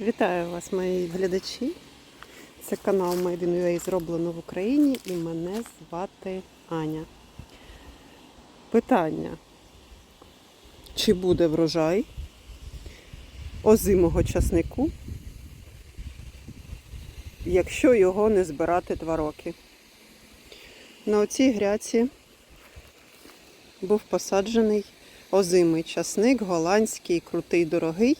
Вітаю вас, мої глядачі. Це канал Made in UA зроблено в Україні і мене звати Аня. Питання. Чи буде врожай озимого часнику, якщо його не збирати два роки? На оцій гряці був посаджений озимий часник, голландський, крутий, дорогий.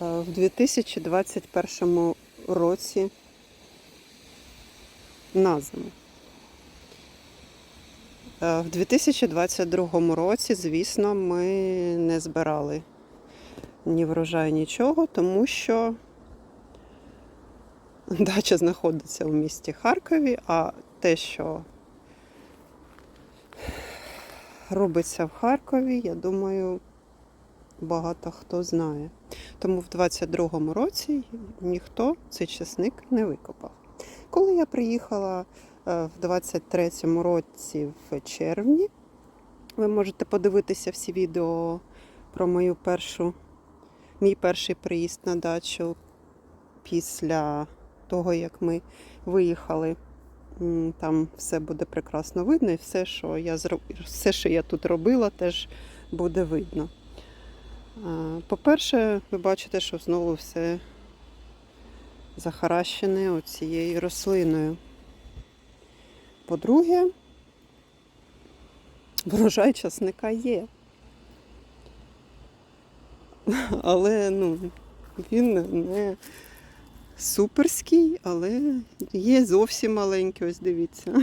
Е, в 2021 році на зиму. Е, В 2022 році, звісно, ми не збирали ні врожай, нічого, тому що дача знаходиться в місті Харкові, а те, що робиться в Харкові, я думаю, багато хто знає. Тому в 22-му році ніхто цей часник не викопав. Коли я приїхала е, в 23-му році в червні, ви можете подивитися всі відео про мою першу, мій перший приїзд на дачу після того, як ми виїхали. Там все буде прекрасно видно, і все, що я все, що я тут робила, теж буде видно. По-перше, ви бачите, що знову все захаращене оцією рослиною. По-друге, врожай часника є. Але ну, він не суперський, але є зовсім маленький, ось дивіться.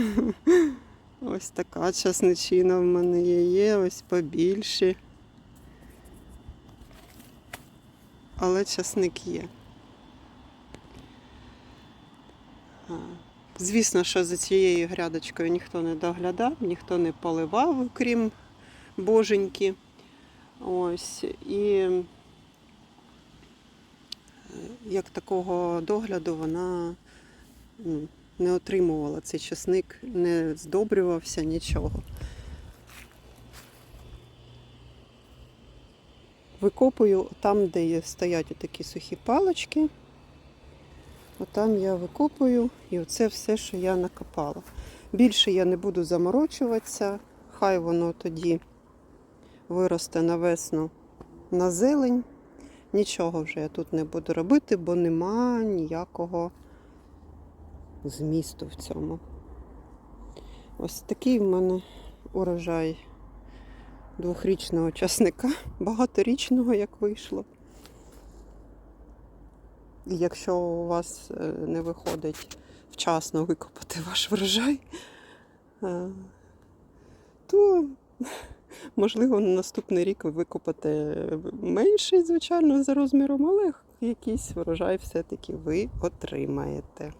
Ось така часничина в мене є, є ось побільше. Але часник є. Звісно, що за цією грядочкою ніхто не доглядав, ніхто не поливав, крім боженьки. Ось. І е, як такого догляду вона ну, не отримувала цей часник, не здобрювався нічого. Викопую там, де стоять такі сухі палочки. Отам я викопую і оце все, що я накопала. Більше я не буду заморочуватися, хай воно тоді виросте на весну на зелень. Нічого вже я тут не буду робити, бо нема ніякого змісту в цьому. Ось такий в мене урожай двохрічного часника, багаторічного, як вийшло. І якщо у вас е, не виходить вчасно викопати ваш врожай, е, то можливо на наступний рік ви викопате менший, звичайно, за розміром, але якийсь врожай все-таки ви отримаєте.